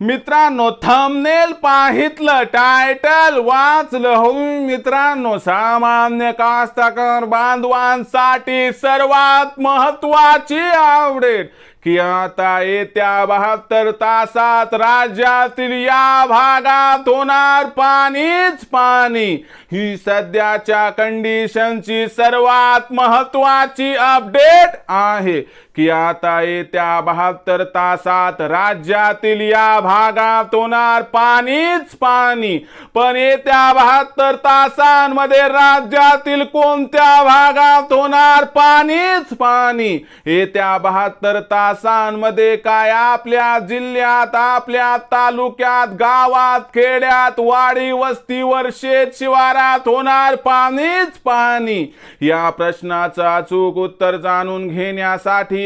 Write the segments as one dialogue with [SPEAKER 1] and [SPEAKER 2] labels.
[SPEAKER 1] मित्रांनो thumbnail पाहितलं title वाचलं हो मित्रांनो सामान्य कास्तकार बांधवांसाठी सर्वात महत्वाची अपडेट की आता येत्या बहात्तर तासात राज्यातील या भागात होणार पाणीच पाणी. ही सध्याच्या कंडिशनची सर्वात महत्वाची अपडेट आहे. की आता येत्या बहात्तर तासात राज्यातील या भागात होणार पाणीच पाणी. पण येत्या बहात्तर तासांमध्ये राज्यातील कोणत्या भागात होणार पाणीच पाणी? येत्या बहात्तर तासांमध्ये काय आपल्या जिल्ह्यात आपल्या तालुक्यात गावात खेड्यात वाडी वस्तीवर शेत शिवारात होणार पाणीच पाणी? या प्रश्नाचं अचूक उत्तर जाणून घेण्यासाठी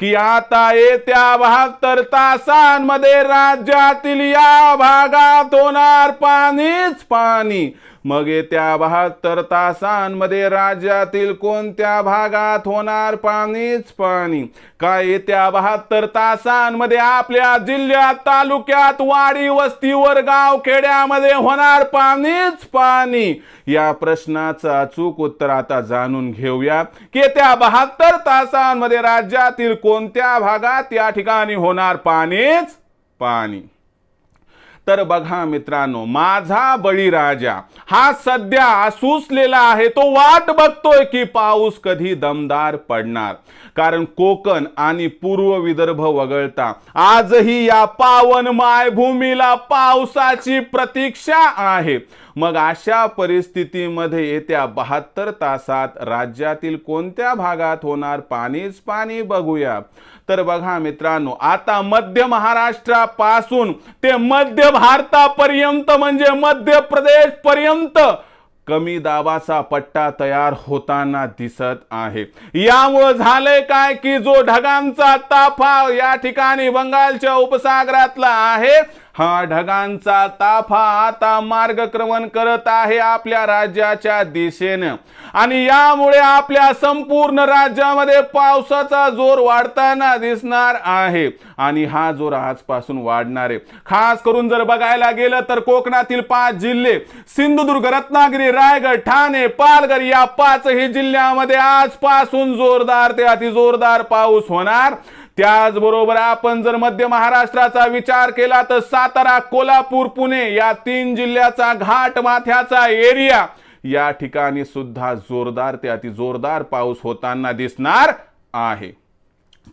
[SPEAKER 1] की आता येत्या बहात्तर तासांमध्ये राज्यातील या भागात होणार पाणीच पाणी. मग येत्या बहात्तर तासांमध्ये राज्यातील कोणत्या भागात होणार पाणीच पाणी? काय येत्या बहात्तर तासांमध्ये आपल्या जिल्ह्यात तालुक्यात वाडी वस्तीवर गाव खेड्यामध्ये होणार पाणीच पाणी? या प्रश्नाचं अचूक उत्तर आता जाणून घेऊया की येत्या बहात्तर तासांमध्ये राज्यातील कोणत्या भागात या ठिकाणी होणार पाणीच पाणी? तर बघा मित्रांनो माझा बळीराजा हा सध्या सुसलेला आहे तो वाट बघतोय की पाऊस कधी दमदार पडणार. कारण कोकण आणि पूर्व विदर्भ वगळता आजही या पावन मायभूमीला पावसाची प्रतीक्षा आहे. मग अशा परिस्थितीमध्ये येत्या बहात्तर तासात राज्यातील कोणत्या भागात होणार पाणीच पाणी बघूया. तर बघा मित्रांनो आता मध्य महाराष्ट्रापासून ते मध्य भारतापर्यंत म्हणजे मध्य प्रदेश पर्यंत कमी दाबाचा पट्टा तयार होताना दिसत आहे. यामुळं झालंय काय की जो ढगांचा ताफा या ठिकाणी बंगालच्या उपसागरातला आहे हा ढगांचा ताफा आता मार्गक्रमण करत आहे आपल्या राज्याच्या दिशेनं. आणि यामुळे आपल्या संपूर्ण राज्यामध्ये पावसाचा जोर वाढताना दिसणार आहे. आणि हा जोर आजपासून वाढणार आहे. खास करून जर बघायला गेलं तर कोकणातील पाच जिल्हे सिंधुदुर्ग रत्नागिरी रायगड ठाणे पालघर या पाचही जिल्ह्यामध्ये आजपासून जोरदार ते अतिजोरदार पाऊस होणार. त्याचबरोबर आपण जर मध्य महाराष्ट्राचा विचार केला तर सातारा कोल्हापूर पुणे या तीन जिल्ह्याचा घाट माथ्याचा एरिया या ठिकाणी सुद्धा जोरदार ते अति जोरदार पाऊस होताना दिसणार आहे.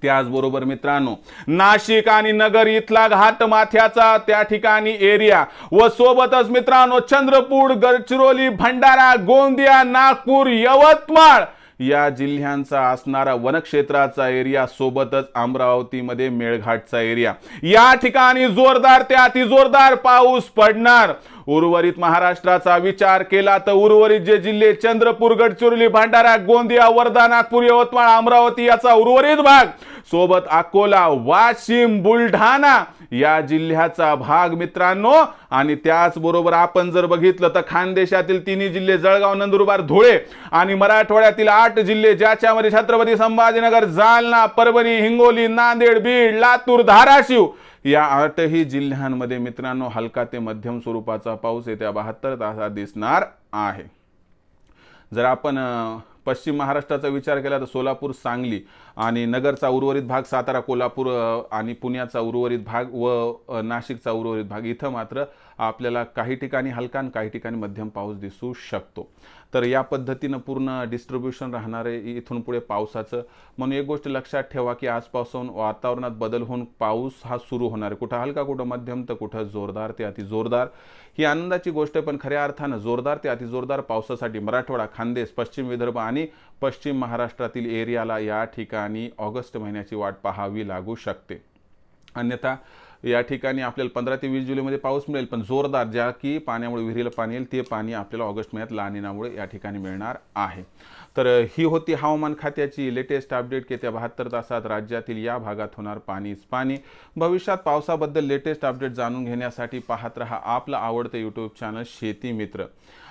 [SPEAKER 1] त्याचबरोबर मित्रांनो नाशिक आणि नगर इथला घाट माथ्याचा त्या ठिकाणी एरिया. व सोबतच मित्रांनो चंद्रपूर गडचिरोली भंडारा गोंदिया नागपूर यवतमाळ या जिल्ह्यांचा असणारा वनक्षेत्राचा एरिया सोबतच अमरावतीमध्ये मेळघाटचा एरिया. या ठिकाणी जोरदार ते अति जोरदार पाऊस पडणार. उर्वरित महाराष्ट्राचा विचार केला तर उर्वरित जे जिल्हे चंद्रपूर गडचिरोली भंडारा गोंदिया वर्धा नागपूर यवतमाळ अमरावती याचा उर्वरित भाग सोबत अकोला वाशिम बुलढाणा या जिल्ह्याचा भाग मित्रांनो. आणि त्याचबरोबर आपण जर बघितलं तर खानदेशातील तिन्ही जिल्हे जळगाव नंदुरबार धुळे आणि मराठवाड्यातील आठ जिल्हे ज्याच्यामध्ये छत्रपती संभाजीनगर जालना परभणी हिंगोली नांदेड बीड लातूर धाराशिव या आठही जिल्ह्यांमध्ये मित्रांनो हलका ते मध्यम स्वरूपाचा पाऊस येत्या बहात्तर तासात दिसणार आहे. जर आपण पश्चिम महाराष्ट्राचा विचार केला तर सोलापूर सांगली आणि नगरचा उर्वरित भाग सातारा कोल्हापूर आणि पुण्याचा उर्वरित भाग व नाशिकचा उर्वरित भाग. इथं मात्र आपल्याला काही ठिकाणी हलका आणि काही ठिकाणी मध्यम पाऊस दिसू शकतो. तर या पद्धतीनं पूर्ण डिस्ट्रीब्युशन राहणार आहे इथून पुढे पावसाचं. म्हणून एक गोष्ट लक्षात ठेवा की आजपासून वातावरणात बदल होऊन पाऊस हा सुरू होणार आहे. कुठं हलका कुठं मध्यम तर कुठं जोरदार ते अति जोरदार. ही आनंदाची गोष्ट आहे पण खऱ्या अर्थानं जोरदार ते अति जोरदार पावसासाठी मराठवाडा खानदेश पश्चिम विदर्भ आणि पश्चिम महाराष्ट्रातील एरियाला या ठिकाणी ऑगस्ट महिन्याची वाट पाहावी लागू शकते. अन्यथा या ठिकाणी आपल्याला पंधरा ते वीस जुलैमध्ये पाऊस मिळेल पण जोरदार ज्या की पाण्यामुळे विहिरीला पाणी येईल ते पाणी आपल्याला ऑगस्ट महिन्यात लानिनामुळे या ठिकाणी मिळणार आहे. तर ही होती हवामान खात्याची लेटेस्ट अपडेट की येत्या बहात्तर तासात राज्यातील या भागात होणार पाणीच पाणी. भविष्यात पावसाबद्दल लेटेस्ट अपडेट जाणून घेण्यासाठी पाहत रहा आपलं आवडतं यूट्यूब चॅनल शेती मित्र.